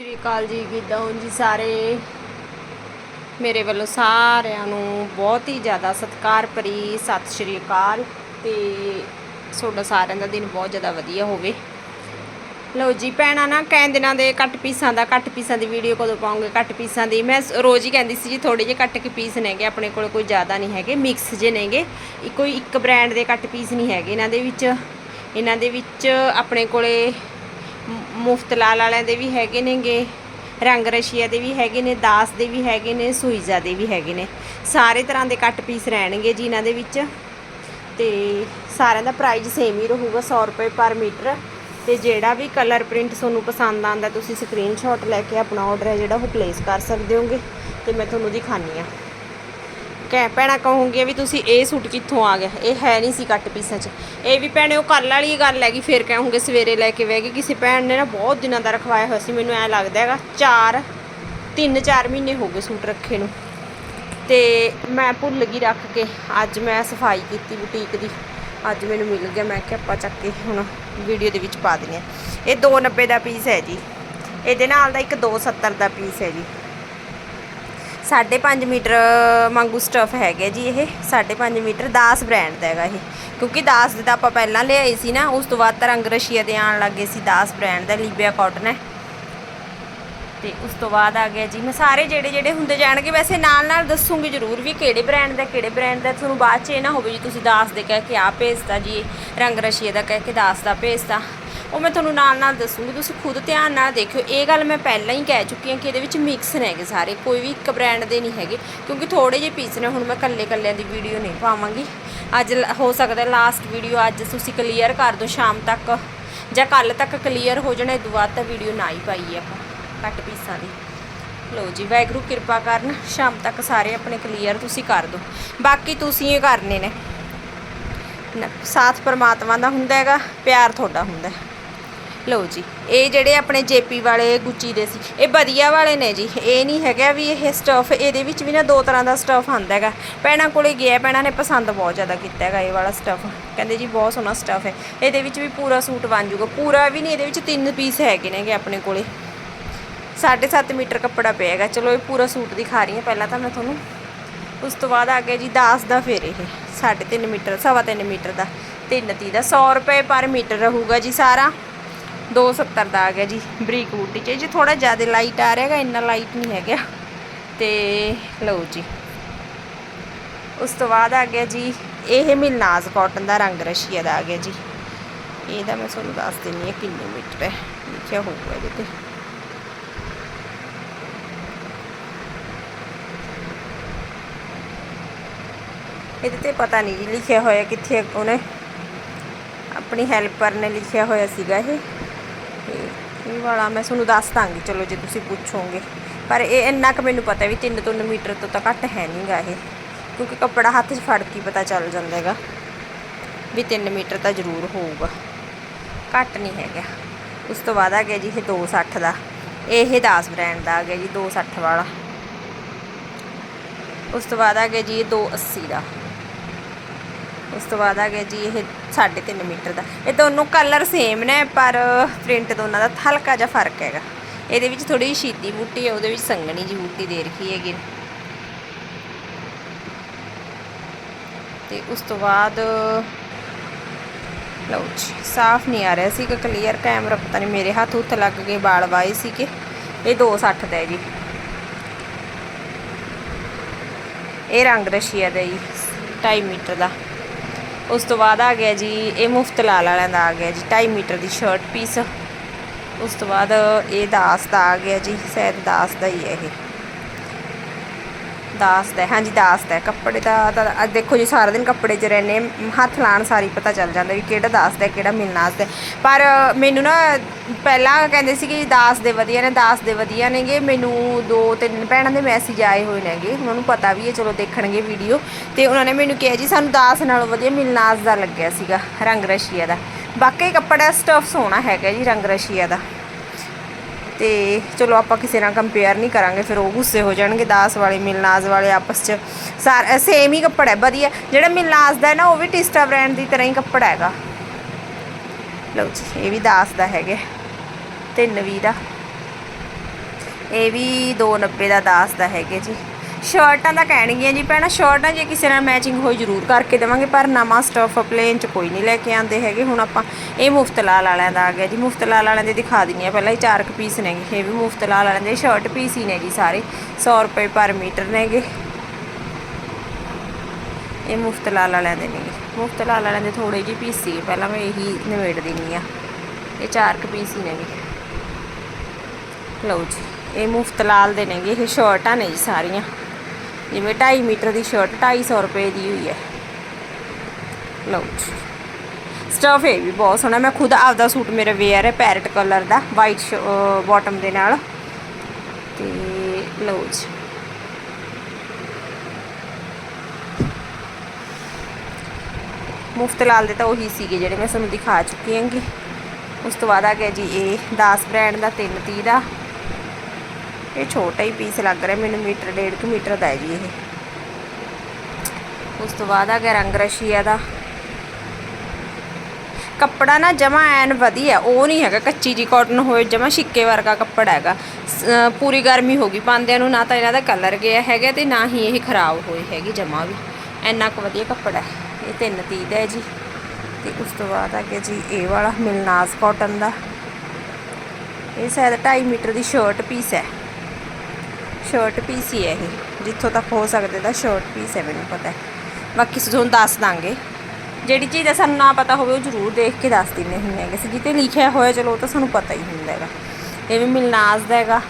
ਸ੍ਰੀ ਅਕਾਲ ਜੀ ਕਿੱਦਾਂ ਹੋ ਜੀ ਸਾਰੇ। ਮੇਰੇ ਵੱਲੋਂ ਸਾਰਿਆਂ ਨੂੰ ਬਹੁਤ ਹੀ ਜ਼ਿਆਦਾ ਸਤਿਕਾਰ ਭਰੀ ਸਤਿ ਸ਼੍ਰੀ ਅਕਾਲ ਤੇ ਤੁਹਾਡਾ ਸਾਰਿਆਂ ਦਾ ਦਿਨ ਬਹੁਤ ਜ਼ਿਆਦਾ ਵਧੀਆ ਹੋਵੇ। ਲਓ ਜੀ, ਭੈਣਾਂ ਨਾ ਕਹਿ ਦਿਨਾਂ ਦੇ ਕੱਟ ਪੀਸਾਂ ਦਾ ਕੱਟ ਪੀਸਾਂ ਦੀ ਵੀਡੀਓ ਕਦੋਂ ਪਾਉਂਗੇ? ਕੱਟ ਪੀਸਾਂ ਦੀ। ਮੈਂ ਰੋਜ਼ ਹੀ ਕਹਿੰਦੀ ਸੀ ਜੀ ਥੋੜੇ ਜਿਹੇ ਕੱਟ ਕੇ ਪੀਸ ਨੇਗੇ, ਆਪਣੇ ਕੋਲ ਕੋਈ ਜ਼ਿਆਦਾ ਨਹੀਂ ਹੈਗੇ ਮਿਕਸ ਜੇ ਨੇਗੇ। ਇਹ ਕੋਈ ਇੱਕ ਬ੍ਰਾਂਡ ਦੇ ਕੱਟ ਪੀਸ ਨਹੀਂ ਹੈਗੇ ਇਹਨਾਂ ਦੇ ਵਿੱਚ। ਇਹਨਾਂ ਦੇ ਵਿੱਚ ਆਪਣੇ ਕੋਲੇ ਮੁਫਤ ਲਾਲ ਵਾਲਿਆਂ ਦੇ ਵੀ ਹੈਗੇ ਨੇਗੇ, ਰੰਗ ਰਸ਼ੀਆ ਦੇ ਵੀ ਹੈਗੇ ਨੇ, ਦਾਸ ਦੇ ਵੀ ਹੈਗੇ ਨੇ, ਸੂਈਜ਼ਾ ਦੇ ਵੀ ਹੈਗੇ ਨੇ। ਸਾਰੇ ਤਰ੍ਹਾਂ ਦੇ ਕੱਟ ਪੀਸ ਰਹਿਣਗੇ ਜੀ ਇਹਨਾਂ ਦੇ ਵਿੱਚ। ਤੇ ਸਾਰਿਆਂ ਦਾ ਪ੍ਰਾਈਸ ਸੇਮ ਹੀ ਰਹੂਗਾ 100 ਰੁਪਏ ਪਰ ਮੀਟਰ। ਤੇ ਜਿਹੜਾ ਵੀ ਕਲਰ ਪ੍ਰਿੰਟ ਤੁਹਾਨੂੰ ਪਸੰਦ ਆਂਦਾ ਤੁਸੀਂ ਸਕਰੀਨਸ਼ਾਟ ਲੈ ਕੇ ਆਪਣਾ ਆਰਡਰ ਹੈ ਜਿਹੜਾ ਉਹ ਪਲੇਸ ਕਰ ਸਕਦੇ ਹੋਗੇ। ਤੇ ਮੈਂ ਤੁਹਾਨੂੰ ਦਿਖਾਨੀ ਆ ਕਹਿ ਭੈਣਾ ਕਹੂੰਗੀ ਵੀ ਤੁਸੀਂ ਇਹ ਸੂਟ ਕਿੱਥੋਂ ਆ ਗਿਆ? ਇਹ ਹੈ ਨਹੀਂ ਸੀ ਕੱਟ ਪੀਸਾਂ 'ਚ। ਇਹ ਵੀ ਭੈਣੇ ਉਹ ਕੱਲ ਵਾਲੀ ਗੱਲ ਹੈਗੀ, ਫਿਰ ਕਹੂੰਗੇ ਸਵੇਰੇ ਲੈ ਕੇ ਬਹਿ ਗਈ। ਕਿਸੇ ਭੈਣ ਨੇ ਨਾ ਬਹੁਤ ਦਿਨਾਂ ਦਾ ਰਖਵਾਇਆ ਹੋਇਆ ਸੀ, ਮੈਨੂੰ ਐ ਲੱਗਦਾ ਹੈਗਾ 4 3-4 ਮਹੀਨੇ ਹੋ ਗਏ ਸੂਟ ਰੱਖੇ ਨੂੰ। ਤੇ ਮੈਂ ਭੁੱਲ ਗਈ ਰੱਖ ਕੇ, ਅੱਜ ਮੈਂ ਸਫ਼ਾਈ ਕੀਤੀ ਬੁਟੀਕ ਦੀ। ਅੱਜ ਮੈਨੂੰ ਮਿਲ ਗਿਆ, ਮੈਂ ਕਿਹਾ ਆਪਾਂ ਚੱਕ ਕੇ ਹੁਣ ਵੀਡੀਓ ਦੇ ਵਿੱਚ ਪਾ ਦਿੰਦੇ ਹਾਂ। ਇਹ 290 ਦਾ ਪੀਸ ਹੈ ਜੀ। ਇਹਦੇ ਨਾਲ ਦਾ ਇੱਕ 270 ਦਾ ਪੀਸ ਹੈ ਜੀ। 5.5 ਮੀਟਰ ਵਾਂਗੂ ਸਟਫ ਹੈਗਾ ਜੀ ਇਹ 5.5 ਮੀਟਰ ਦਾਸ ਬ੍ਰਾਂਡ ਦਾ ਹੈਗਾ ਇਹ। ਕਿਉਂਕਿ ਦਾਸ ਦੇ ਤਾਂ ਆਪਾਂ ਪਹਿਲਾਂ ਲਿਆਏ ਸੀ ਨਾ, ਉਸ ਤੋਂ ਬਾਅਦ ਤਾਂ ਰੰਗ ਰਸ਼ੀਆ ਦੇ ਆਣ ਲੱਗੇ ਸੀ ਦਾਸ ਬ੍ਰਾਂਡ ਦਾ, ਲੀਬੀਆ ਕਾਟਨ ਹੈ। ਤੇ ਉਸ ਤੋਂ ਬਾਅਦ ਆ ਗਿਆ ਜੀ, ਮੈਂ ਸਾਰੇ ਜਿਹੜੇ ਜਿਹੜੇ ਹੁੰਦੇ ਜਾਣਗੇ, ਵੈਸੇ ਨਾਲ ਨਾਲ ਦੱਸੂਗੀ ਜ਼ਰੂਰ ਵੀ ਕਿਹੜੇ ਬ੍ਰਾਂਡ ਦਾ, ਕਿਹੜੇ ਬ੍ਰਾਂਡ ਦਾ, ਤੁਹਾਨੂੰ ਬਾਅਦ ਚ ਇਹ ਨਾ ਹੋਵੇ ਜੀ, ਤੁਸੀਂ ਦਾਸ ਦੇ ਕਹਿ ਕੇ ਆ ਭੇਜਤਾ ਜੀ, ਰੰਗ ਰਸ਼ੀਆ ਦਾ ਕਹਿ ਕੇ ਦਾਸ ਦਾ ਭੇਜਤਾ। ਉਹ ਮੈਂ ਤੁਹਾਨੂੰ ਨਾਲ ਨਾਲ ਦੱਸੂਗੀ, ਤੁਸੀਂ ਖੁਦ ਧਿਆਨ ਨਾਲ ਦੇਖਿਓ। ਇਹ ਗੱਲ ਮੈਂ ਪਹਿਲਾਂ ਹੀ ਕਹਿ ਚੁੱਕੀ ਹਾਂ ਕਿ ਇਹਦੇ ਵਿੱਚ ਮਿਕਸ ਨੇਗੇ ਸਾਰੇ, ਕੋਈ ਵੀ ਇੱਕ ਬ੍ਰਾਂਡ ਦੇ ਨਹੀਂ ਹੈਗੇ, ਕਿਉਂਕਿ ਥੋੜੇ ਜਿਹੇ ਪੀਸ ਨੇ, ਹੁਣ ਮੈਂ ਕੱਲੇ ਕੱਲਿਆਂ ਦੀ ਵੀਡੀਓ ਨਹੀਂ ਪਾਵਾਂਗੀ। ਅੱਜ ਲ- ਹੋ ਸਕਦਾ ਲਾਸਟ ਵੀਡੀਓ ਅੱਜ ਤੁਸੀਂ ਕਲੀਅਰ ਕਰ ਦਿਓ, ਸ਼ਾਮ ਤੱਕ, ਜਾਂ ਕੱਲ ਤੱਕ ਕਲੀਅਰ ਹੋ ਜਾਣਾ ਇਹ ਤੋਂ ਬਾਅਦ ਤਾਂ ਵੀਡੀਓ ਨਾ ਹੀ ਪਾਈ ਆਪਾਂ ਕੱਟ ਪੀਸਾਂ ਦੀ ਲਓ ਜੀ, ਵਾਹਿਗੁਰੂ ਕਿਰਪਾ ਕਰਨ, ਸ਼ਾਮ ਤੱਕ ਸਾਰੇ ਆਪਣੇ ਕਲੀਅਰ ਤੁਸੀਂ ਕਰ ਦਿਓ। ਬਾਕੀ ਤੁਸੀਂ ਇਹ ਕਰਨੇ ਨੇ, ਸਾਥ ਪਰਮਾਤਮਾ ਦਾ ਹੁੰਦਾ ਹੈਗਾ, ਪਿਆਰ ਤੁਹਾਡਾ ਹੁੰਦਾ ਹੈ। ਲਓ ਜੀ, ਇਹ ਜਿਹੜੇ ਆਪਣੇ ਜੇਪੀ ਵਾਲੇ, ਗੁੱਚੀ ਦੇ ਸੀ, ਇਹ ਵਧੀਆ ਵਾਲੇ ਨੇ ਜੀ। ਇਹ ਨਹੀਂ ਹੈਗਾ ਵੀ ਇਹ ਸਟਫ ਇਹਦੇ ਵਿੱਚ ਵੀ ਨਾ ਦੋ ਤਰ੍ਹਾਂ ਦਾ ਸਟਫ ਆਉਂਦਾ ਹੈਗਾ। ਭੈਣਾਂ ਕੋਲੇ ਗਿਆ, ਭੈਣਾਂ ਨੇ ਪਸੰਦ ਬਹੁਤ ਜ਼ਿਆਦਾ ਕੀਤਾ ਹੈਗਾ ਇਹ ਵਾਲਾ ਸਟਫ ਕਹਿੰਦੇ ਜੀ, ਬਹੁਤ ਸੋਹਣਾ ਸਟਫ ਹੈ। ਇਹਦੇ ਵਿੱਚ ਵੀ ਪੂਰਾ ਸੂਟ ਬਣ ਜਾਊਗਾ ਪੂਰਾ ਵੀ ਨਹੀਂ, ਇਹਦੇ ਵਿੱਚ ਤਿੰਨ ਪੀਸ ਹੈਗੇ ਨੇਗੇ ਆਪਣੇ ਕੋਲੇ। 7.5 ਮੀਟਰ ਕੱਪੜਾ ਪਿਆ ਹੈਗਾ। ਚਲੋ, ਇਹ ਪੂਰਾ ਸੂਟ ਦਿਖਾ ਰਹੀ ਹਾਂ ਪਹਿਲਾਂ ਤਾਂ ਮੈਂ ਤੁਹਾਨੂੰ। ਉਸ ਤੋਂ ਬਾਅਦ ਆ ਗਿਆ ਜੀ ਦਾਸ ਦਾ ਫਿਰ ਇਹ। 3.5 ਮੀਟਰ, ਸਵਾ ਤਿੰਨ ਮੀਟਰ ਦਾ। 330 ਦਾ। 100 ਰੁਪਏ ਪਰ ਮੀਟਰ ਰਹੂਗਾ ਜੀ ਸਾਰਾ। 270 ਦਾ ਆ ਗਿਆ ਜੀ, ਬਰੀਕ ਬੂਟੀ ਚ ਇਹ ਜੀ ਥੋੜਾ ਜ਼ਿਆਦਾ ਲਾਈਟ ਆ ਰਿਹਾ ਇੰਨਾ ਲਾਈਟ ਨਹੀਂ ਹੈਗਾ। ਤੇ ਲਓ ਜੀ। ਉਸ ਤੋਂ ਬਾਅਦ ਆ ਗਿਆ ਜੀ, ਇਹ ਮਿਲਨਾਜ਼ ਕਾਟਨ ਦਾ ਰੰਗ ਰਸ਼ੀਆ ਦਾ ਆ ਗਿਆ ਜੀ। ਇਹਦਾ ਮੈਂ ਤੁਹਾਨੂੰ ਦੱਸ ਦਿੰਨੀ ਹਾਂ ਕਿੰਨੇ ਮੀਟਰ ਹੈ। ਲਿਖਿਆ ਹੋਊਗਾ ਇਹਦੇ ਤੇ। ਇਹਦੇ ਤੇ ਪਤਾ ਨਹੀਂ ਜੀ, ਲਿਖਿਆ ਹੋਇਆ ਕਿੱਥੇ ਉਹਨੇ। ਆਪਣੀ ਹੈਲਪਰ ਨੇ ਲਿਖਿਆ ਹੋਇਆ ਸੀਗਾ ਇਹ। ਇਹ ਵਾਲਾ, ਮੈਂ ਤੁਹਾਨੂੰ ਦੱਸ ਦਾਂਗੀ, ਚਲੋ ਜੇ ਤੁਸੀਂ ਪੁੱਛੋਗੇ। ਪਰ ਇਹ ਇੰਨਾ ਕੁ ਮੈਨੂੰ ਪਤਾ ਵੀ 3 ਤੋਂ 9 ਮੀਟਰ ਤੋਂ ਤਾਂ ਘੱਟ ਹੈ ਨਹੀਂਗਾ ਇਹ। ਕਿਉਂਕਿ ਕੱਪੜਾ ਹੱਥ 'ਚ ਫੜ ਕੇ ਪਤਾ ਚੱਲ ਜਾਂਦਾ ਹੈਗਾ ਵੀ 3 ਮੀਟਰ ਤਾਂ ਜ਼ਰੂਰ ਹੋਊਗਾ। ਘੱਟ ਨਹੀਂ ਹੈਗਾ। ਉਸ ਤੋਂ ਬਾਅਦ ਆ ਗਿਆ ਜੀ ਇਹ 260 ਦਾ। ਇਹ 10 ਬ੍ਰਾਂਡ ਦਾ ਆ ਗਿਆ ਜੀ 260 ਵਾਲਾ। ਉਸ ਤੋਂ ਬਾਅਦ ਆ ਗਿਆ ਜੀ ਇਹ 280 ਦਾ। ਉਸ ਤੋਂ ਬਾਅਦ ਆ ਗਿਆ ਜੀ ਇਹ 3.5 ਮੀਟਰ ਦਾ। ਇਹ ਦੋਨੋਂ ਕਲਰ ਸੇਮ ਨੇ, ਪਰ ਪ੍ਰਿੰਟ ਦੋਨਾਂ ਦਾ ਹਲਕਾ ਜਿਹਾ ਫ਼ਰਕ ਹੈਗਾ। ਇਹਦੇ ਵਿੱਚ ਥੋੜੀ ਜਿਹੀ ਸ਼ੀਤੀ ਬੂਟੀ ਹੈ, ਉਹਦੇ ਵਿੱਚ ਸੰਘਣੀ ਜੀ ਬੂਟੀ ਦੇ ਰੱਖੀ ਹੈਗੀ ਤੇ ਉਸ ਤੋਂ ਬਾਅਦ, ਲਓ ਜੀ, ਸਾਫ਼ ਨਹੀਂ ਆ ਰਿਹਾ ਸੀ ਕਿ ਕਲੀਅਰ ਕੈਮਰਾ ਪਤਾ ਨਹੀਂ ਮੇਰੇ ਹੱਥ ਉੱਤ ਲੱਗ ਗਏ, ਵਾਲ ਵਾਏ ਸੀ ਕਿ ਇਹ 260 ਦਾ ਹੈ ਜੀ। ਇਹ ਰੰਗ ਰਸ਼ੀਆ ਦਾ ਜੀ 2.5 ਮੀਟਰ ਦਾ। ਉਸ ਤੋਂ ਬਾਅਦ ਆ ਗਿਆ ਜੀ, ਇਹ ਮੁਫਤ ਲਾਲ ਵਾਲਿਆਂ ਦਾ ਆ ਗਿਆ ਜੀ 2.5 ਮੀਟਰ ਦੀ ਸ਼ਰਟ ਪੀਸ ਉਸ ਤੋਂ ਬਾਅਦ ਇਹ ਦਾਸ ਦਾ ਆ ਗਿਆ ਜੀ, ਸ਼ਾਇਦ ਦਾਸ ਦਾ ਹੀ ਹੈ ਇਹ। ਦਾਸ ਦਾ ਹੈ, ਹਾਂਜੀ ਦਾਸ ਦਾ ਹੈ। ਕੱਪੜੇ ਦਾ ਤਾਂ ਦੇਖੋ ਜੀ ਸਾਰਾ ਦਿਨ ਕੱਪੜੇ 'ਚ ਰਹਿੰਦੇ ਹੱਥ ਲਾਣ ਸਾਰੀ ਪਤਾ ਚੱਲ ਜਾਂਦਾ ਵੀ ਕਿਹੜਾ ਦਾਸ ਦਾ ਹੈ, ਕਿਹੜਾ ਮਿਲਨਾਸ ਦਾ ਹੈ। ਪਰ ਮੈਨੂੰ ਨਾ ਪਹਿਲਾਂ ਕਹਿੰਦੇ ਸੀ ਕਿ ਦਾਸ ਦੇ ਵਧੀਆ ਨੇ ਦਾਸ ਦੇ ਵਧੀਆ ਨੇਗੇ। ਮੈਨੂੰ ਦੋ ਤਿੰਨ ਭੈਣਾਂ ਦੇ ਮੈਸੇਜ ਆਏ ਹੋਏ ਨੇਗੇ। ਉਹਨਾਂ ਨੂੰ ਪਤਾ ਵੀ ਹੈ ਚਲੋ ਦੇਖਣਗੇ ਵੀਡੀਓ ਤੇ ਉਹਨਾਂ ਨੇ ਮੈਨੂੰ ਕਿਹਾ ਜੀ ਸਾਨੂੰ ਦਾਸ ਨਾਲੋਂ ਵਧੀਆ ਮਿਲਨਾਸ ਦਾ ਲੱਗਿਆ ਸੀਗਾ ਰੰਗ ਰਸ਼ੀਆ ਦਾ। ਬਾਕੀ ਕੱਪੜਾ ਸਟਫ ਸੋਹਣਾ ਹੈਗਾ ਜੀ ਰੰਗ ਰਸ਼ੀਆ ਦਾ। ਤੇ ਚਲੋ ਆਪਾਂ ਕਿਸੇ ਨਾਲ ਕੰਪੇਅਰ ਨਹੀਂ ਕਰਾਂਗੇ, ਫਿਰ ਉਹ ਗੁੱਸੇ ਹੋ ਜਾਣਗੇ, ਦਾਸ ਵਾਲੇ, ਮਿਲਨਾਜ਼ ਵਾਲੇ ਆਪਸ 'ਚ। ਸਾਰ ਸੇਮ ਹੀ ਕੱਪੜਾ ਹੈ, ਵਧੀਆ। ਜਿਹੜਾ ਮਿਲਨਾਜ਼ ਦਾ ਹੈ ਨਾ, ਉਹ ਵੀ ਟਿਸਟਾ ਬ੍ਰਾਂਡ ਦੀ ਤਰ੍ਹਾਂ ਹੀ ਕੱਪੜਾ ਹੈਗਾ। ਲਓ ਜੀ, ਇਹ ਵੀ ਦਾਸ ਦਾ ਹੈਗਾ। ਤਿੰਨ ਵੀਹ ਦਾ। ਇਹ ਵੀ 290 ਦਾ ਦਾਸ ਦਾ ਹੈਗੇ ਜੀ। ਸ਼ਰਟਾਂ ਦਾ ਕਹਿਣਗੀਆਂ ਜੀ, ਭੈਣਾ ਸ਼ਰਟਾਂ ਜੇ ਕਿਸੇ ਨਾਲ ਮੈਚਿੰਗ ਹੋਈ ਜ਼ਰੂਰ ਕਰਕੇ ਦੇਵਾਂਗੇ, ਪਰ ਨਵਾਂ ਸਟਫ ਪਲੇਨ ਚ ਕੋਈ ਨਹੀਂ ਲੈ ਕੇ ਆਂਦੇ ਹੈਗੇ। ਹੁਣ ਆਪਾਂ ਇਹ ਮੁਫਤ ਲਾਲ ਵਾਲਿਆਂ ਦਾ ਆ ਗਿਆ ਜੀ, ਮੁਫਤ ਲਾਲ ਵਾਲਿਆਂ ਦੇ ਦਿਖਾ ਦਿੰਨੀ ਆ ਪਹਿਲਾਂ, ਇਹ ਚਾਰ ਕੁ ਪੀਸ ਨੇਗੇ ਇਹ ਵੀ ਮੁਫਤ ਲਾਲ ਵਾਲਿਆਂ ਦੇ ਸ਼ਰਟ ਪੀਸ ਹੀ ਨੇ ਜੀ ਸਾਰੇ 100 ਰੁਪਏ ਪਰ ਮੀਟਰ ਨੇਗੇ ਇਹ ਮੁਫਤ ਲਾਲ ਵਾਲਿਆਂ ਦੇ ਨੇਗੇ ਮੁਫਤ ਲਾਲ ਵਾਲਿਆਂ ਦੇ ਥੋੜੇ ਜਿਹੇ ਪੀਸ ਸੀਗੇ, ਪਹਿਲਾਂ ਮੈਂ ਇਹੀ ਨਿਬੇੜ ਦਿੰਨੀ ਆ ਇਹ ਚਾਰ ਕੁ ਪੀਸ ਹੀ ਨੇਗੇ ਲਓ ਜੀ, ਇਹ ਮੁਫਤ ਲਾਲ ਦੇ ਨੇਗੇ ਇਹ ਸ਼ਰਟਾਂ ਨੇ ਜੀ ਸਾਰੀਆਂ। ਜਿਵੇਂ 2.5 ਮੀਟਰ ਦੀ ਸ਼ਰਟ 250 ਰੁਪਏ ਦੀ ਹੋਈ ਹੈ। ਲਓ ਜੀ। ਸਟਫ ਇਹ ਵੀ ਬਹੁਤ ਸੋਹਣਾ। ਮੈਂ ਖੁਦ ਆਪਦਾ ਸੂਟ ਮੇਰਾ ਵੇਅਰ ਹੈ ਪੈਰਟ ਕਲਰ ਦਾ ਵਾਈਟ ਬਾਟਮ ਦੇ ਨਾਲ। ਤੇ ਲਓ ਜੀ। ਮੁਫਤ ਲਾਲ ਦੇ ਤਾਂ ਉਹੀ ਸੀਗੇ ਜਿਹੜੇ ਮੈਂ ਤੁਹਾਨੂੰ ਦਿਖਾ ਚੁੱਕੀ ਹਾਂਗੀ। ਉਸ ਤੋਂ ਬਾਅਦ ਆ ਗਿਆ ਜੀ ਇਹ 10 ਬ੍ਰਾਂਡ ਦਾ 330 ਦਾ। ਇਹ ਛੋਟਾ ਹੀ ਪੀਸ ਲੱਗ ਰਿਹਾ, ਮੈਨੂੰ ਮੀਟਰ, ਡੇਢ ਕੁ ਮੀਟਰ ਦਾ ਹੈ ਜੀ ਇਹ। ਉਸ ਤੋਂ ਬਾਅਦ ਆ ਗਿਆ ਰੰਗ ਰਸ਼ੀਆ ਦਾ। ਕੱਪੜਾ ਨਾ ਜਮਾ ਐਨ ਵਧੀਆ, ਉਹ ਨਹੀਂ ਹੈਗਾ ਕੱਚੀ ਜੀ ਕਾਟਨ ਹੋਏ, ਜਮਾ ਛਿੱਕੇ ਵਰਗਾ ਕੱਪੜਾ ਹੈਗਾ। ਪੂਰੀ ਗਰਮੀ ਹੋ ਗਈ, ਪਾਉਂਦਿਆਂ ਨੂੰ ਨਾ ਤਾਂ ਇਹਨਾਂ ਦਾ ਕਲਰ ਗਿਆ ਹੈਗਾ ਤੇ ਨਾ ਹੀ ਇਹ ਖਰਾਬ ਹੋਏ ਹੈਗੀ ਜਮਾ ਵੀ। ਇੰਨਾ ਕੁ ਵਧੀਆ ਕੱਪੜਾ ਹੈ, ਇਹ 330 ਦਾ ਹੈ ਜੀ। ਤੇ ਉਸ ਤੋਂ ਬਾਅਦ ਆ ਗਿਆ ਜੀ ਇਹ ਵਾਲਾ ਮਿਲਨਾਸ ਕਾਟਨ ਦਾ। ਇਹ ਸ਼ਾਇਦ 2.5 ਮੀਟਰ ਦੀ ਸ਼ਰਟ ਪੀਸ ਹੈ। ਸ਼ਰਟ ਪੀਸ ਹੀ ਹੈ ਇਹ। ਜਿੱਥੋਂ ਤੱਕ ਹੋ ਸਕਦਾ ਦਾ ਸ਼ਰਟ ਪੀਸ ਹੈ, ਮੈਨੂੰ ਪਤਾ ਹੈ। ਬਾਕੀ ਤੁਹਾਨੂੰ ਦੱਸ ਦਾਂਗੇ। ਜਿਹੜੀ ਚੀਜ਼ ਦਾ ਸਾਨੂੰ ਨਾ ਪਤਾ ਹੋਵੇ, ਉਹ ਜ਼ਰੂਰ ਦੇਖ ਕੇ ਦੱਸ ਦਿੰਦੇ ਹੁੰਦੇ ਹੈਗੇ ਸੀ। ਜਿੱਤੇ ਲਿਖਿਆ ਹੋਇਆ, ਚਲੋ ਉਹ ਤਾਂ ਸਾਨੂੰ ਪਤਾ ਹੀ ਹੁੰਦਾ ਹੈਗਾ। ਇਹ ਵੀ ਮਿਲਨਾਜ਼ ਦਾ ਹੈਗਾ।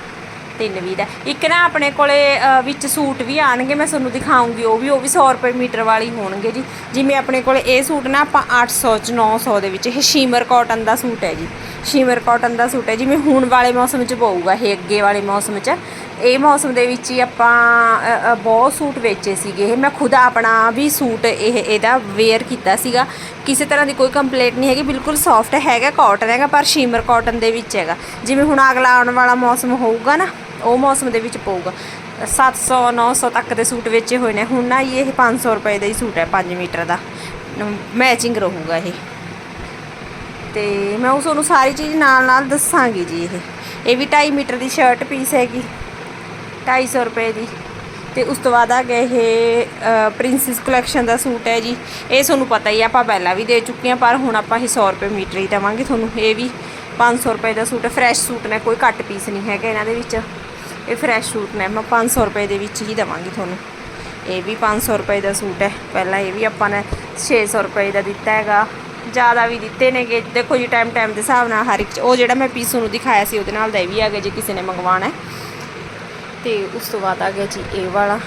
ਤਿੰਨ ਵੀ ਦਾ। ਇੱਕ ਨਾ ਆਪਣੇ ਕੋਲੇ ਵਿੱਚ ਸੂਟ ਵੀ ਆਣਗੇ, ਮੈਂ ਤੁਹਾਨੂੰ ਦਿਖਾਉਂਗੀ, ਉਹ ਵੀ ਉਹ ਵੀ 100 ਰੁਪਏ ਮੀਟਰ ਵਾਲੀ ਹੋਣਗੇ ਜੀ। ਜਿਵੇਂ ਆਪਣੇ ਕੋਲੇ ਇਹ ਸੂਟ ਨਾ ਆਪਾਂ 800 ਚ 900 ਦੇ ਵਿੱਚ, ਇਹ ਸ਼ੀਮਰ ਕਾਟਨ ਦਾ ਸੂਟ ਹੈ ਜੀ। ਸ਼ੀਮਰ ਕਾਟਨ ਦਾ ਸੂਟ ਹੈ, ਜਿਵੇਂ ਹੁਣ ਵਾਲੇ ਮੌਸਮ 'ਚ ਪਊਗਾ, ਇਹ ਅੱਗੇ ਵਾਲੇ ਮੌਸਮ 'ਚ। ਇਹ ਮੌਸਮ ਦੇ ਵਿੱਚ ਹੀ ਆਪਾਂ ਬਹੁਤ ਸੂਟ ਵੇਚੇ ਸੀਗੇ। ਇਹ ਮੈਂ ਖੁਦ ਆਪਣਾ ਵੀ ਸੂਟ ਇਹ, ਇਹਦਾ ਵੇਅਰ ਕੀਤਾ ਸੀਗਾ। ਕਿਸੇ ਤਰ੍ਹਾਂ ਦੀ ਕੋਈ ਕੰਪਲੇਂਟ ਨਹੀਂ ਹੈਗੀ, ਬਿਲਕੁਲ ਸੌਫਟ ਹੈਗਾ ਕਾਟਨ ਹੈਗਾ, ਪਰ ਸ਼ੀਮਰ ਕਾਟਨ ਦੇ ਵਿੱਚ ਹੈਗਾ। ਜਿਵੇਂ ਹੁਣ ਅਗਲਾ ਆਉਣ ਵਾਲਾ ਮੌਸਮ ਹੋਊਗਾ ਨਾ ਉਹ ਮੌਸਮ ਦੇ ਵਿੱਚ ਪਊਗਾ। 700 900 ਤੱਕ ਦੇ ਸੂਟ ਵੇਚੇ ਹੋਏ ਨੇ। ਹੁਣ ਨਾ ਇਹ 500 ਰੁਪਏ ਦਾ ਹੀ ਸੂਟ ਹੈ 5 ਮੀਟਰ ਦਾ। ਮੈਚਿੰਗ ਰਹੂਗਾ ਇਹ। ਤੇ ਮੈਂ ਉਸ ਨੂੰ ਸਾਰੀ ਚੀਜ਼ ਨਾਲ ਨਾਲ ਦੱਸਾਂਗੀ ਜੀ ਇਹ। ਇਹ ਵੀ 2.5 ਮੀਟਰ ਦੀ ਸ਼ਰਟ ਪੀਸ ਹੈਗੀ 250 ਰੁਪਏ ਦੀ। ਤੇ ਉਸ ਤੋਂ ਬਾਅਦ ਆ ਗਿਆ ਇਹ ਪ੍ਰਿੰਸੈਸ ਕਲੈਕਸ਼ਨ ਦਾ ਸੂਟ ਹੈ ਜੀ। ਇਹ ਤੁਹਾਨੂੰ ਪਤਾ ਹੀ ਆ, ਆਪਾਂ ਪਹਿਲਾਂ ਵੀ ਦੇ ਚੁੱਕੇ ਆ ਪਰ ਹੁਣ ਆਪਾਂ ਇਹ 100 ਰੁਪਏ ਮੀਟਰ ਹੀ ਦੇਵਾਂਗੇ ਤੁਹਾਨੂੰ। ਇਹ ਵੀ 500 ਰੁਪਏ ਦਾ ਸੂਟ ਹੈ ਫਰੈਸ਼ ਸੂਟ ਨੇ ਕੋਈ ਘੱਟ ਪੀਸ ਨਹੀਂ ਹੈਗਾ ਇਹਨਾਂ ਦੇ ਵਿੱਚ। ਇਹ ਫਰੈਸ਼ ਸੂਟ ਨੇ। ਮੈਂ 500 ਰੁਪਏ ਦੇ ਵਿੱਚ ਹੀ ਦੇਵਾਂਗੀ ਤੁਹਾਨੂੰ। ਇਹ ਵੀ 500 ਰੁਪਏ ਦਾ ਸੂਟ ਹੈ। ਪਹਿਲਾਂ ਇਹ ਵੀ ਆਪਾਂ ਨੇ 600 ਰੁਪਏ ਦਾ ਦਿੱਤਾ ਹੈਗਾ। ਜ਼ਿਆਦਾ ਵੀ ਦਿੱਤੇ ਨੇਗੇ। ਦੇਖੋ ਜੀ ਟਾਈਮ ਟਾਈਮ ਦੇ ਹਿਸਾਬ ਨਾਲ ਹਰ ਇੱਕ ਉਹ ਜਿਹੜਾ ਮੈਂ ਪੀਸ ਤੁਹਾਨੂੰ ਦਿਖਾਇਆ ਸੀ, ਉਹਦੇ ਨਾਲ ਦਾ ਇਹ ਵੀ ਆ ਗਿਆ ਜੇ ਕਿਸੇ ਨੇ ਮੰਗਵਾਉਣਾ ਹੈ। ਤੇ ਉਸ ਤੋਂ ਬਾਅਦ ਆ ਗਿਆ ਜੀ ਇਹ ਵਾਲਾ।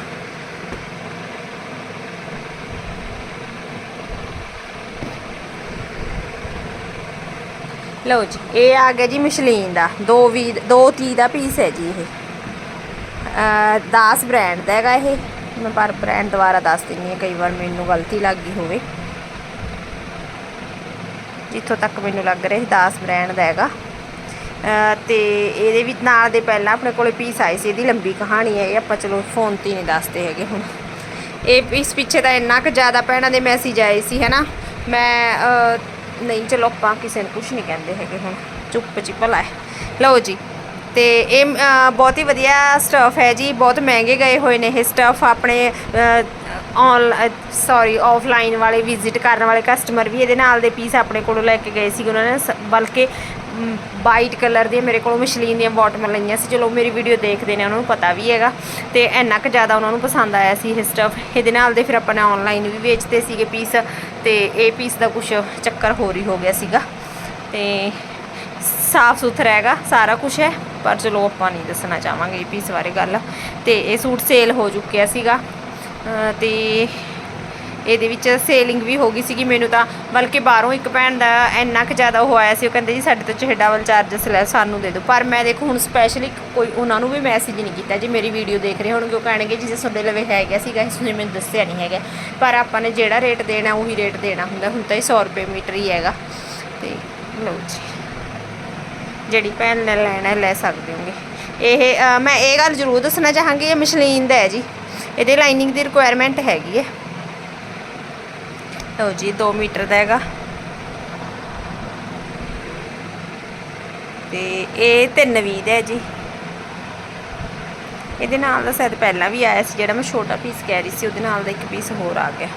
ਲਓ ਜੀ, ਇਹ ਆ ਗਿਆ ਜੀ ਮਸ਼ਲੀਨ ਦਾ। ਦੋ ਵੀ ਦੋ ਤੀ ਦਾ ਪੀਸ ਹੈ ਜੀ ਇਹ। ਦਾਸ 10 ਬ੍ਰਾਂਡ ਦਾ ਹੈਗਾ ਇਹ। ਮੈਂ ਪਰ ਬ੍ਰਾਂਡ ਦੁਬਾਰਾ ਦੱਸ ਦਿੰਨੀ ਹਾਂ ਕਈ ਵਾਰ ਮੈਨੂੰ ਗਲਤੀ ਲੱਗ ਗਈ ਹੋਵੇ। ਜਿੱਥੋਂ ਤੱਕ ਮੈਨੂੰ ਲੱਗ ਰਿਹਾ ਇਹ 10 ਬ੍ਰਾਂਡ ਦਾ ਹੈਗਾ। ਅ, ਤੇ ਇਹਦੇ ਵਿੱਚ ਨਾਲ ਦੇ ਪਹਿਲਾਂ ਆਪਣੇ ਕੋਲੇ ਪੀਸ ਆਏ ਸੀ ਇਹਦੀ ਲੰਬੀ ਕਹਾਣੀ ਹੈ ਇਹ ਆਪਾਂ ਚਲੋ ਫੋਨ ਤੇ ਨਹੀਂ ਦੱਸਦੇ ਹੈਗੇ ਹੁਣ। ਇਹ ਇਸ ਪਿੱਛੇ ਤਾਂ ਇੰਨਾ ਕੁ ਜ਼ਿਆਦਾ ਭੈਣਾਂ ਦੇ ਮੈਸੇਜ ਆਏ ਸੀ ਹੈਨਾ। ਮੈਂ ਨਹੀਂ ਚਲੋ ਆਪਾਂ ਕਿਸੇ ਨੂੰ ਕੁਝ ਨਹੀਂ ਕਹਿੰਦੇ ਹੈਗੇ ਹੁਣ। ਚੁੱਪ ਚੀ ਹੈ। ਲਓ ਜੀ ਤੇ ਇਹ ਬਹੁਤ ਹੀ ਵਧੀਆ ਸਟਫ ਹੈ ਜੀ। ਬਹੁਤ ਮਹਿੰਗੇ ਗਏ ਹੋਏ ਨੇ ਇਹ ਸਟਫ ਆਪਣੇ ਔਨ ਸੌਰੀ ਆਫਲਾਈਨ ਵਾਲੇ ਵਿਜ਼ਿਟ ਕਰਨ ਵਾਲੇ ਕਸਟਮਰ ਵੀ ਇਹਦੇ ਨਾਲ ਦੇ ਪੀਸ ਆਪਣੇ ਕੋਲੋਂ ਲੈ ਕੇ ਗਏ ਸੀ ਉਹਨਾਂ ਨੇ। ਸ- ਬਲਕਿ ਵਾਈਟ ਕਲਰ ਦੀਆਂ ਮੇਰੇ ਕੋਲੋਂ ਮਸ਼ਲੀਨ ਦੀਆਂ ਬਾਟਮਾਂ ਲਈਆਂ ਸੀ। ਚਲੋ, ਮੇਰੀ ਵੀਡੀਓ ਦੇਖਦੇ ਨੇ, ਉਹਨਾਂ ਨੂੰ ਪਤਾ ਵੀ ਹੈਗਾ। ਤੇ ਇੰਨਾ ਕੁ ਜ਼ਿਆਦਾ ਉਹਨਾਂ ਨੂੰ ਪਸੰਦ ਆਇਆ ਸੀ ਇਹ ਸਟਫ ਇਹਦੇ ਨਾਲ ਦੇ ਫਿਰ ਆਪਾਂ ਨੇ ਆਨਲਾਈਨ ਵੀ ਵੇਚਦੇ ਸੀਗੇ ਪੀਸ ਤੇ ਇਹ ਪੀਸ ਦਾ ਕੁਝ ਚੱਕਰ ਹੋਰ ਹੀ ਹੋ ਗਿਆ ਸੀਗਾ। ਤੇ ਸਾਫ਼ ਸੁਥਰਾ ਹੈਗਾ, ਸਾਰਾ ਕੁਝ ਹੈ, ਪਰ ਚਲੋ ਆਪਾਂ ਨਹੀਂ ਦੱਸਣਾ ਚਾਹਾਂਗੇ ਇਹ ਪੀਸ ਬਾਰੇ ਗੱਲ। ਤੇ ਇਹ ਸੂਟ ਸੇਲ ਹੋ ਚੁੱਕਿਆ ਸੀਗਾ। ਅਹ ਤੇ ਇਹਦੇ ਵਿੱਚ ਸੇਲਿੰਗ ਵੀ ਹੋ ਗਈ ਸੀਗੀ ਮੈਨੂੰ ਤਾਂ, ਬਲਕਿ ਬਾਹਰੋਂ ਇੱਕ ਭੈਣ ਦਾ ਇੰਨਾ ਕੁ ਜ਼ਿਆਦਾ ਉਹ ਆਇਆ ਸੀ, ਉਹ ਕਹਿੰਦੇ ਜੀ ਸਾਡੇ ਤੋਂ ਚਾਹੇ ਡਬਲ ਚਾਰਜਸ ਲੈ, ਸਾਨੂੰ ਦੇ ਦਿਓ। ਪਰ ਮੈਂ ਦੇਖੋ ਹੁਣ ਸਪੈਸ਼ਲੀ ਕੋਈ ਉਹਨਾਂ ਨੂੰ ਵੀ ਮੈਸੇਜ ਨਹੀਂ ਕੀਤਾ ਜੀ, ਮੇਰੀ ਵੀਡੀਓ ਦੇਖ ਰਹੇ ਹੋਣਗੇ, ਉਹ ਕਹਿਣਗੇ ਜੀ, ਜੇ ਤੁਹਾਡੇ ਲਵੇ ਹੈਗਾ ਸੀਗਾ ਤੁਸੀਂ ਮੈਨੂੰ ਦੱਸਿਆ ਨਹੀਂ ਹੈਗਾ। ਪਰ ਆਪਾਂ ਨੇ ਜਿਹੜਾ ਰੇਟ ਦੇਣਾ, ਉਹੀ ਰੇਟ ਦੇਣਾ ਹੁੰਦਾ, ਹੁਣ ਤਾਂ ਇਹ 100 ਰੁਪਏ ਮੀਟਰ ਹੀ ਹੈਗਾ। ਤੇ ਲਓ ਜੀ। ਜਿਹੜੀ ਭੈਣ ਨੇ ਲੈਣਾ ਲੈ ਸਕਦੇ ਹੋਗੇ। ਇਹ ਮੈਂ ਇਹ ਗੱਲ ਜ਼ਰੂਰ ਦੱਸਣਾ ਚਾਹਾਂਗੀ, ਇਹ ਮਸ਼ਲੀਨ ਦਾ ਹੈ ਜੀ। ਇਹਦੇ ਲਾਈਨਿੰਗ ਦੀ ਰਿਕੁਆਇਰਮੈਂਟ ਹੈਗੀ ਹੈ। ਲਓ ਜੀ 2 ਮੀਟਰ ਦਾ ਹੈਗਾ। ਤੇ ਇਹ 320 ਦਾ ਹੈ ਜੀ। ਇਹਦੇ ਨਾਲ ਦਾ ਸ਼ਾਇਦ ਪਹਿਲਾਂ ਵੀ ਆਇਆ ਸੀ, ਜਿਹੜਾ ਮੈਂ ਛੋਟਾ ਪੀਸ ਕਹਿ ਰਹੀ ਸੀ, ਉਹਦੇ ਨਾਲ ਦਾ ਇੱਕ ਪੀਸ ਹੋਰ ਆ ਗਿਆ।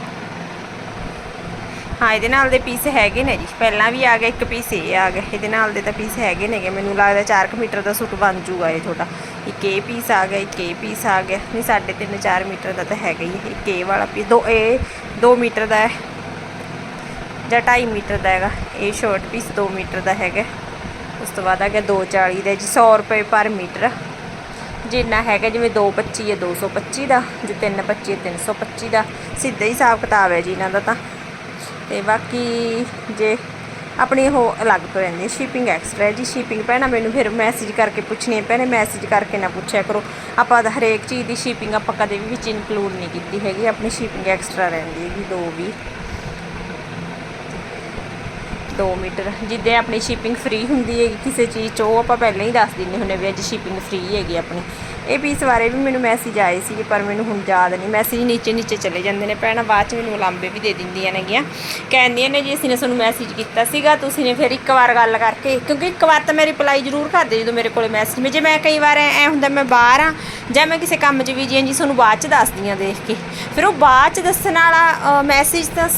ਹਾਂ, ਇਹਦੇ ਨਾਲ ਦੇ ਪੀਸ ਹੈਗੇ ਨੇ ਜੀ। ਪਹਿਲਾਂ ਵੀ ਆ ਗਿਆ ਇੱਕ ਪੀਸ ਇਹ ਆ ਗਿਆ। ਇਹਦੇ ਨਾਲ ਦੇ ਤਾਂ ਪੀਸ ਹੈਗੇ ਨੇਗੇ। ਮੈਨੂੰ ਲੱਗਦਾ 4 ਮੀਟਰ ਦਾ ਸੂਟ ਬਣ ਜੂਗਾ ਇਹ ਤੁਹਾਡਾ। ਇੱਕ ਇਹ ਪੀਸ ਆ ਗਿਆ, ਇੱਕ ਇਹ ਪੀਸ ਆ ਗਿਆ। ਨਹੀਂ 3.5 4 ਮੀਟਰ ਦਾ ਤਾਂ ਹੈਗਾ ਹੀ ਹੈ। ਇੱਕ ਇਹ ਵਾਲਾ ਪੀਸ ਦੋ ਇਹ 2 ਮੀਟਰ ਦਾ ਹੈ। ਜਾਂ 2.5 ਮੀਟਰ ਦਾ ਹੈਗਾ। ਇਹ ਸ਼ਾਰਟ ਪੀਸ 2 ਮੀਟਰ ਦਾ ਹੈਗਾ। ਉਸ ਤੋਂ ਬਾਅਦ ਆ ਗਿਆ 240 ਦਾ ਜੀ 100 ਰੁਪਏ ਪਰ ਮੀਟਰ। ਜਿੰਨਾ ਹੈਗਾ ਜਿਵੇਂ 225 ਹੈ 225 ਦਾ। ਜੇ 325 ਹੈ 325 ਦਾ। ਸਿੱਧਾ ਹੀ ਹਿਸਾਬ ਕਿਤਾਬ ਹੈ ਜੀ ਇਹਨਾਂ ਦਾ ਤਾਂ। ਤੇ ਬਾਕੀ ਜੇ ਆਪਣੀ ਉਹ ਅਲੱਗ ਤੋਂ ਰਹਿੰਦੀ ਸ਼ਿਪਿੰਗ ਐਕਸਟਰਾ ਹੈ ਜੀ ਸ਼ਿਪਿੰਗ ਭੈਣਾਂ ਮੈਨੂੰ ਫਿਰ ਮੈਸੇਜ ਕਰਕੇ ਪੁੱਛਣੀ ਹੈ ਭੈਣੇ ਮੈਸੇਜ ਕਰਕੇ ਨਾ ਪੁੱਛਿਆ ਕਰੋ। ਆਪਾਂ ਤਾਂ ਹਰੇਕ ਚੀਜ਼ ਦੀ ਸ਼ਿਪਿੰਗ ਆਪਾਂ ਕਦੇ ਵੀ ਵਿੱਚ ਇਨਕਲੂਡ ਨਹੀਂ ਕੀਤੀ ਹੈਗੀ, ਆਪਣੀ ਸ਼ਿਪਿੰਗ ਐਕਸਟਰਾ ਰਹਿੰਦੀ ਹੈਗੀ, ਦੋ ਵੀ। 2 ਮੀਟਰ ਜਿੱਦੇ ਆਪਣੀ ਸ਼ਿਪਿੰਗ ਫ੍ਰੀ ਹੁੰਦੀ ਹੈਗੀ ਕਿਸੇ ਚੀਜ਼ 'ਚ, ਉਹ ਆਪਾਂ ਪਹਿਲਾਂ ਹੀ ਦੱਸ ਦਿੰਦੇ ਹੁੰਦੇ ਵੀ ਅੱਜ ਸ਼ਿਪਿੰਗ ਫ੍ਰੀ ਹੈਗੀ ਆਪਣੀ। ਇਹ ਪੀਸ ਬਾਰੇ ਵੀ ਮੈਨੂੰ ਮੈਸੇਜ ਆਏ ਸੀ ਪਰ ਮੈਨੂੰ ਹੁਣ ਯਾਦ ਨਹੀਂ। ਮੈਸੇਜ ਨੀਚੇ ਨੀਚੇ ਚਲੇ ਜਾਂਦੇ ਨੇ, ਭੈਣਾਂ, ਬਾਅਦ 'ਚ ਮੈਨੂੰ ਲਾਂਬੇ ਵੀ ਦੇ ਦਿੰਦੀਆਂ ਨੇਗੀਆਂ। ਕਹਿੰਦੀਆਂ ਨੇ ਜੀ, ਅਸੀਂ ਨੇ ਤੁਹਾਨੂੰ ਮੈਸੇਜ ਕੀਤਾ ਸੀਗਾ, ਤੁਸੀਂ ਨੇ ਫਿਰ ਇੱਕ ਵਾਰ ਗੱਲ ਕਰਕੇ, ਕਿਉਂਕਿ ਇੱਕ ਵਾਰ ਤਾਂ ਮੈਂ ਰਿਪਲਾਈ ਜ਼ਰੂਰ ਕਰਦੇ ਜਦੋਂ ਮੇਰੇ ਕੋਲੇ ਮੈਸੇਜ ਮੈਂ ਜੇ ਮੈਂ ਕਈ ਵਾਰ ਐ ਹੁੰਦਾ, ਮੈਂ ਬਾਹਰ ਆ, ਜਾਂ ਮੈਂ ਕਿਸੇ ਕੰਮ 'ਚ ਵੀ ਜੀ ਜੀ, ਤੁਹਾਨੂੰ ਬਾਅਦ 'ਚ ਦੱਸਦੀ ਦੱਸਦੀਆਂ ਦੇਖ ਕੇ। ਫਿਰ ਉਹ ਬਾਅਦ 'ਚ ਦੱਸਣ ਵਾਲਾ ਮੈਸੇਜ ਤਾਂ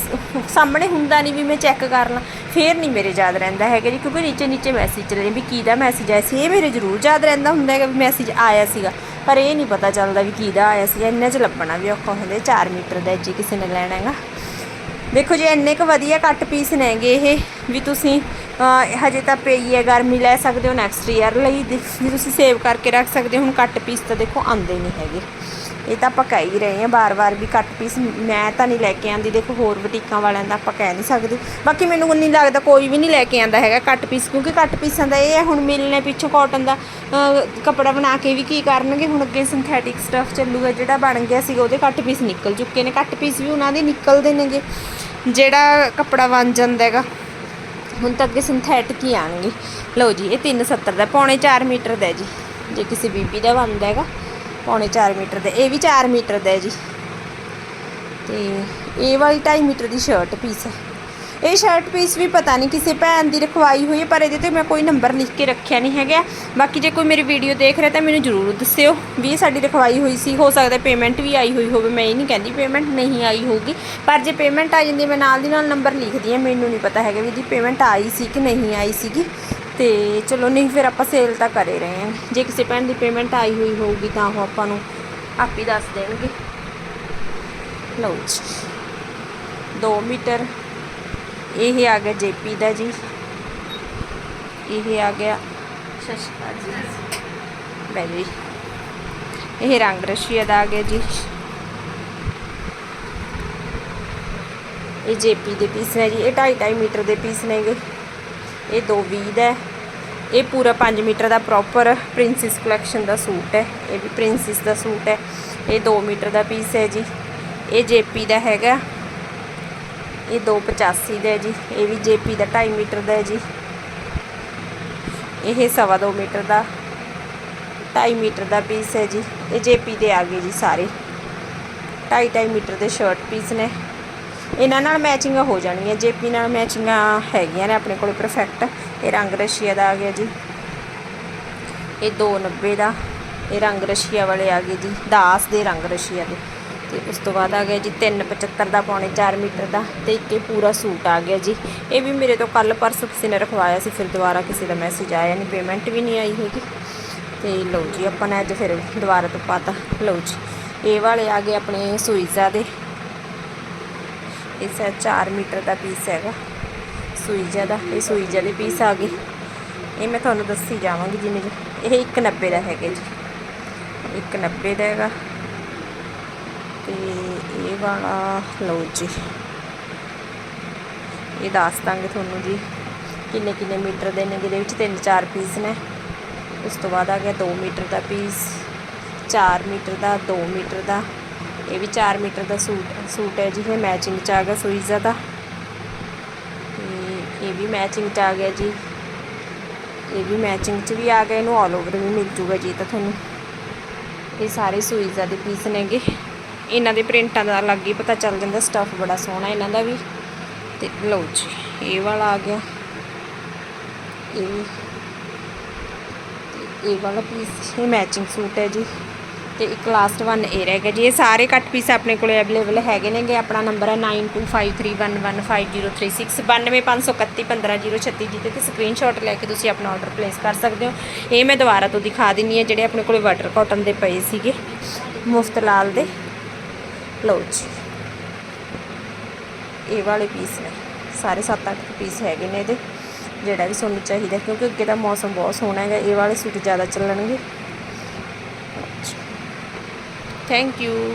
ਸਾਹਮਣੇ ਹੁੰਦਾ ਨਹੀਂ ਵੀ ਮੈਂ ਚੈੱਕ ਕਰ ਲਾਂ। ਫਿਰ ਨਹੀਂ ਮੇਰੇ ਯਾਦ ਰਹਿੰਦਾ ਹੈਗਾ ਜੀ, ਕਿਉਂਕਿ ਨੀਚੇ ਨੀਚੇ ਮੈਸੇਜ ਚੱਲਦੇ ਵੀ ਕਿਹਦਾ ਮੈਸੇਜ ਆਇਆ ਸੀ। ਇਹ ਮੇਰੇ ਜ਼ਰੂਰ ਯਾਦ ਰਹਿੰਦਾ ਹੁੰਦਾ ਹੈਗਾ ਵੀ ਮੈਸੇਜ ਆਇਆ ਸੀਗਾ। ਪਰ ਇਹ ਨਹੀਂ ਪਤਾ ਚੱਲਦਾ ਵੀ ਕਿਹਦਾ ਆਇਆ ਸੀਗਾ। ਇੰਨੇ 'ਚ ਲੱਭਣਾ ਵੀ ਔਖਾ ਹੁੰਦਾ 4 ਮੀਟਰ ਦਾ ਜੀ ਕਿਸੇ ਨੇ ਲੈਣਾ ਹੈਗਾ। ਦੇਖੋ ਜੀ, ਇੰਨੇ ਕੁ ਵਧੀਆ ਕੱਟ ਪੀਸ ਨੇਗੇ ਇਹ, ਵੀ ਤੁਸੀਂ ਹਜੇ ਤਾਂ ਪਈ ਹੈ ਗਰਮੀ, ਲੈ ਸਕਦੇ ਹੋ ਨੈਕਸਟ ਈਅਰ ਲਈ। ਦੇ- ਵੀ ਤੁਸੀਂ ਸੇਵ ਕਰਕੇ ਰੱਖ ਸਕਦੇ ਹੋ, ਹੁਣ ਕੱਟ ਪੀਸ ਤਾਂ ਦੇਖੋ ਆਉਂਦੇ ਨਹੀਂ ਹੈਗੇ। ਇਹ ਤਾਂ ਆਪਾਂ ਕਹਿ ਹੀ ਰਹੇ ਹਾਂ ਬਾਰ-ਬਾਰ ਵੀ ਕੱਟ ਪੀਸ ਮੈਂ ਤਾਂ ਨਹੀਂ ਲੈ ਕੇ ਆਂਦੀ ਦੇਖੋ ਹੋਰ ਬੁਟੀਕਾਂ ਵਾਲਿਆਂ ਦਾ ਆਪਾਂ ਕਹਿ ਨਹੀਂ ਸਕਦੇ। ਬਾਕੀ ਮੈਨੂੰ ਨਹੀਂ ਲੱਗਦਾ ਕੋਈ ਵੀ ਨਹੀਂ ਲੈ ਕੇ ਆਂਦਾ ਹੈਗਾ ਕੱਟ ਪੀਸ ਕਿਉਂਕਿ ਕੱਟ ਪੀਸਾਂ ਦਾ ਇਹ ਹੈ, ਹੁਣ ਮਿਲਨੇ ਪਿੱਛੋਂ ਕਾਟਨ ਦਾ ਕੱਪੜਾ ਬਣਾ ਕੇ ਵੀ ਕੀ ਕਰਨਗੇ? ਹੁਣ ਅੱਗੇ ਸਿੰਥੈਟਿਕ ਸਟੱਫ ਚੱਲੂਗਾ, ਜਿਹੜਾ ਬਣ ਗਿਆ ਸੀਗਾ, ਉਹਦੇ ਕੱਟ ਪੀਸ ਨਿਕਲ ਚੁੱਕੇ ਨੇ। ਕੱਟ ਪੀਸ ਵੀ ਉਹਨਾਂ ਦੇ ਨਿਕਲਦੇ ਨੇਗੇ, ਜਿਹੜਾ ਕੱਪੜਾ ਬਣ ਜਾਂਦਾ ਹੈਗਾ। ਹੁਣ ਤਾਂ ਅੱਗੇ ਸਿੰਥੈਟਿਕ ਹੀ ਆਣਗੇ ਲਓ ਜੀ, ਇਹ 370 ਦਾ, ਪੌਣੇ 4 ਮੀਟਰ ਦਾ ਜੀ। ਜੇ ਕਿਸੇ ਬੀਬੀ ਦਾ ਬਣਦਾ ਹੈਗਾ। ਪੌਣੇ 4 ਮੀਟਰ ਦੇ, ਇਹ ਵੀ 4 ਮੀਟਰ ਦਾ ਹੈ ਜੀ। ਤੇ ਇਹ ਵਾਲੀ 2.5 ਮੀਟਰ ਦੀ ਸ਼ਰਟ ਪੀਸ ਹੈ। ਇਹ ਸ਼ਰਟ ਪੀਸ ਵੀ ਪਤਾ ਨਹੀਂ ਕਿਸੇ ਭੈਣ ਦੀ ਰਖਵਾਈ ਹੋਈ ਹੈ, ਪਰ ਇਹਦੇ ਤੇ ਮੈਂ ਕੋਈ ਨੰਬਰ ਲਿਖ ਕੇ ਰੱਖਿਆ ਨਹੀਂ ਹੈਗਾ। ਬਾਕੀ ਜੇ ਕੋਈ ਮੇਰੀ ਵੀਡੀਓ ਦੇਖ ਰਿਹਾ ਤਾਂ ਮੈਨੂੰ ਜ਼ਰੂਰ ਦੱਸਿਓ ਵੀ ਇਹ ਸਾਡੀ ਰਖਵਾਈ ਹੋਈ ਸੀ। ਹੋ ਸਕਦਾ ਪੇਮੈਂਟ ਵੀ ਆਈ ਹੋਈ ਹੋਵੇ, ਮੈਂ ਇਹ ਨਹੀਂ ਕਹਿੰਦੀ ਪੇਮੈਂਟ ਨਹੀਂ ਆਈ ਹੋਊਗੀ। ਪਰ ਜੇ ਪੇਮੈਂਟ ਆ ਜਾਂਦੀ ਮੈਂ ਨਾਲ ਦੀ ਨਾਲ ਨੰਬਰ ਲਿਖਦੀ ਹਾਂ, ਮੈਨੂੰ ਨਹੀਂ ਪਤਾ ਹੈਗਾ ਵੀ ਜੀ ਪੇਮੈਂਟ ਆਈ ਸੀ ਕਿ ਨਹੀਂ ਆਈ ਸੀਗੀ। ਤੇ ਚਲੋ ਨਹੀਂ ਫਿਰ ਆਪਾਂ ਸੇਲ ਤਾਂ ਕਰੇ ਰਹੇ ਹਾਂ। ਜੇ ਕਿਸੇ ਭੈਣ ਦੀ ਪੇਮੈਂਟ ਆਈ ਹੋਈ ਹੋਊਗੀ ਤਾਂ ਉਹ ਆਪਾਂ ਨੂੰ ਆਪ ਹੀ ਦੱਸ ਦੇਣਗੇ। ਲਓ ਜੀ। 2 ਮੀਟਰ। ਇਹ ਆ ਗਿਆ ਜੇਪੀ ਦਾ ਜੀ। ਇਹ ਆ ਗਿਆ ਸਤਿ ਸ਼੍ਰੀ ਅਕਾਲ ਜੀ। ਬੈ ਇਹ ਰੰਗ ਰਸ਼ੀਆ ਦਾ ਆ ਗਿਆ ਜੀ। ਇਹ ਜੇਪੀ ਦੇ ਪੀਸ ਨੇ ਜੀ। ਇਹ 2.5 ਮੀਟਰ ਦੇ ਪੀਸ ਨੇਗੇ। ਇਹ 220 ਦਾ ਇਹ ਪੂਰਾ 5 ਮੀਟਰ ਦਾ ਪ੍ਰੋਪਰ ਪ੍ਰਿੰਸੈਸ ਕਲੈਕਸ਼ਨ ਦਾ ਸੂਟ ਹੈ। ਇਹ ਵੀ ਪ੍ਰਿੰਸੈਸ ਦਾ ਸੂਟ ਹੈ। ਇਹ 2 ਮੀਟਰ ਦਾ ਪੀਸ ਹੈ ਜੀ। ਇਹ ਜੇਪੀ ਦਾ ਹੈਗਾ। ਇਹ 285 ਦਾ ਹੈ ਜੀ। ਇਹ ਵੀ ਜੇਪੀ ਦਾ 2.5 ਮੀਟਰ ਦਾ ਹੈ ਜੀ। ਇਹ ਸਵਾ 2 ਮੀਟਰ ਦਾ 2.5 ਮੀਟਰ ਦਾ ਪੀਸ ਹੈ ਜੀ। ਇਹ ਜੇਪੀ ਦੇ ਆ ਗਏ ਜੀ ਸਾਰੇ। 2.5 2.5 ਮੀਟਰ ਦੇ ਸ਼ਰਟ ਪੀਸ ਨੇ। ਇਹਨਾਂ ਨਾਲ ਮੈਚਿੰਗ ਹੋ ਜਾਣਗੀਆਂ, ਜੇਪੀ ਨਾਲ ਮੈਚਿੰਗਾਂ ਹੈਗੀਆਂ ਨੇ ਆਪਣੇ ਕੋਲ ਪਰਫੈਕਟ ਇਹ ਰੰਗ ਰਸ਼ੀਆ ਦਾ ਆ ਗਿਆ ਜੀ। ਇਹ 290 ਦਾ, ਇਹ ਰੰਗ ਰਸ਼ੀਆ ਵਾਲੇ ਆ ਗਏ ਜੀ, ਦਾਸ ਦੇ ਰੰਗ ਰਸ਼ੀਆ ਦੇ। ਤੇ ਉਸ ਤੋਂ ਬਾਅਦ ਆ ਗਿਆ ਜੀ 375 ਦਾ ਪੌਣੇ 4 ਮੀਟਰ ਦਾ ਤੇ ਇੱਕ ਇਹ ਪੂਰਾ ਸੂਟ ਆ ਗਿਆ ਜੀ। ਇਹ ਵੀ ਮੇਰੇ ਤੋਂ ਕੱਲ ਪਰਸੋਂ ਕਿਸੇ ਨੇ ਰਖਵਾਇਆ ਸੀ, ਫਿਰ ਦੁਬਾਰਾ ਕਿਸੇ ਦਾ ਮੈਸੇਜ ਆਇਆ ਨਹੀਂ ਪੇਮੈਂਟ ਵੀ ਨਹੀਂ ਆਈ ਹੈਗੀ। ਤੇ ਲਓ ਜੀ, ਆਪਾਂ ਨੇ ਅੱਜ ਫਿਰ ਦੁਬਾਰਾ ਤੋਂ ਪਾਤਾ। ਲਓ ਜੀ, ਇਹ ਵਾਲੇ ਆ ਗਏ ਆਪਣੇ ਸੁਈਜ਼ਾ ਦੇ। ਇਸ 4 ਮੀਟਰ ਦਾ ਪੀਸ ਹੈਗਾ। ਸੁਈਜਾ ਦਾ, ਇਹ ਸੁਈਜਾ ਦੇ ਪੀਸ ਆ ਗਏ। ਇਹ ਮੈਂ ਤੁਹਾਨੂੰ ਦੱਸੀ ਜਾਵਾਂਗੀ ਜਿਵੇਂ ਜਿਵੇਂ- ਇਹ 190 ਦਾ ਹੈਗਾ ਜੀ। 190 ਦਾ ਹੈਗਾ। ਤੇ ਇਹ ਵਾਲਾ, ਲਓ ਜੀ। ਇਹ ਦੱਸ ਦਾਂਗੇ ਤੁਹਾਨੂੰ ਜੀ, ਕਿੰਨੇ ਕਿੰਨੇ ਮੀਟਰ ਦੇ ਨੇ, ਜਿਹਦੇ ਵਿੱਚ ਤਿੰਨ ਚਾਰ ਪੀਸ ਨੇ। ਉਸ ਤੋਂ ਬਾਅਦ ਆ ਗਿਆ 2 ਮੀਟਰ ਦਾ ਪੀਸ 4 ਮੀਟਰ ਦਾ 2 ਮੀਟਰ ਦਾ। ਇਹ ਵੀ 4 ਮੀਟਰ ਦਾ ਸੂਟ ਸੂਟ ਹੈ ਜੀ, ਇਹ ਮੈਚਿੰਗ ਚ ਆ ਗਿਆ ਸੁਈਜ਼ਾ ਦਾ। ਤੇ ਇਹ ਵੀ ਮੈਚਿੰਗ ਚ ਆ ਗਿਆ ਜੀ। ਇਹ ਵੀ ਮੈਚਿੰਗ ਚ ਵੀ ਆ ਗਿਆ, ਇਹਨੂੰ ਆਲ ਓਵਰ ਵੀ ਮਿਲ ਜੂਗਾ ਜੀ ਤਾਂ ਤੁਹਾਨੂੰ। ਇਹ ਸਾਰੇ ਸੁਈਜ਼ਾ ਦੇ ਪੀਸ ਨੇਗੇ। ਇਹਨਾਂ ਦੇ ਪ੍ਰਿੰਟਾਂ ਦਾ ਅਲੱਗ ਹੀ ਪਤਾ ਚੱਲ ਜਾਂਦਾ ਸਟੱਫ ਬੜਾ ਸੋਹਣਾ ਇਹਨਾਂ ਦਾ ਵੀ। ਤੇ ਲਓ ਜੀ, ਇਹ ਵਾਲਾ ਆ ਗਿਆ। ਇਹ ਵੀ। ਇਹ ਵਾਲਾ ਪੀਸ ਇਹ ਮੈਚਿੰਗ ਸੂਟ ਹੈ ਜੀ। ਤੇ ਇੱਕ ਲਾਸਟ ਵਨ ਇਹ ਰਹਿ ਗਿਆ ਜੀ। ਇਹ ਸਾਰੇ ਕੱਟ ਪੀਸ ਆਪਣੇ ਕੋਲੇ ਅਵੇਲੇਬਲ ਹੈਗੇ ਨੇਗੇ। ਆਪਣਾ ਨੰਬਰ ਹੈ 9253115036 92531151036 ਜਿਹਦੇ ਤੇ ਸਕਰੀਨਸ਼ਾਟ ਲੈ ਕੇ ਤੁਸੀਂ ਆਪਣਾ ਆਰਡਰ ਪਲੇਸ ਕਰ ਸਕਦੇ ਹੋ। ਇਹ ਮੈਂ ਦੁਬਾਰਾ ਤੋਂ ਦਿਖਾ ਦਿੰਨੀ ਹੈ ਜਿਹੜੇ ਆਪਣੇ ਕੋਲੇ ਵਾਟਰ ਕਾਟਨ ਦੇ ਪਏ ਸੀਗੇ। ਮੁਫਤ ਲਾਲ ਦੇ। ਲਓ ਜੀ। ਇਹ ਵਾਲੇ ਪੀਸ ਨੇ। ਸਾਰੇ 7-8 ਪੀਸ ਹੈਗੇ ਨੇ ਇਹਦੇ। ਜਿਹੜਾ ਵੀ ਤੁਹਾਨੂੰ ਚਾਹੀਦਾ, ਕਿਉਂਕਿ ਅੱਗੇ ਦਾ ਮੌਸਮ ਬਹੁਤ ਸੋਹਣਾ ਹੈਗਾ। ਇਹ ਵਾਲੇ ਸੂਟ ਜ਼ਿਆਦਾ ਚੱਲਣਗੇ। thank you.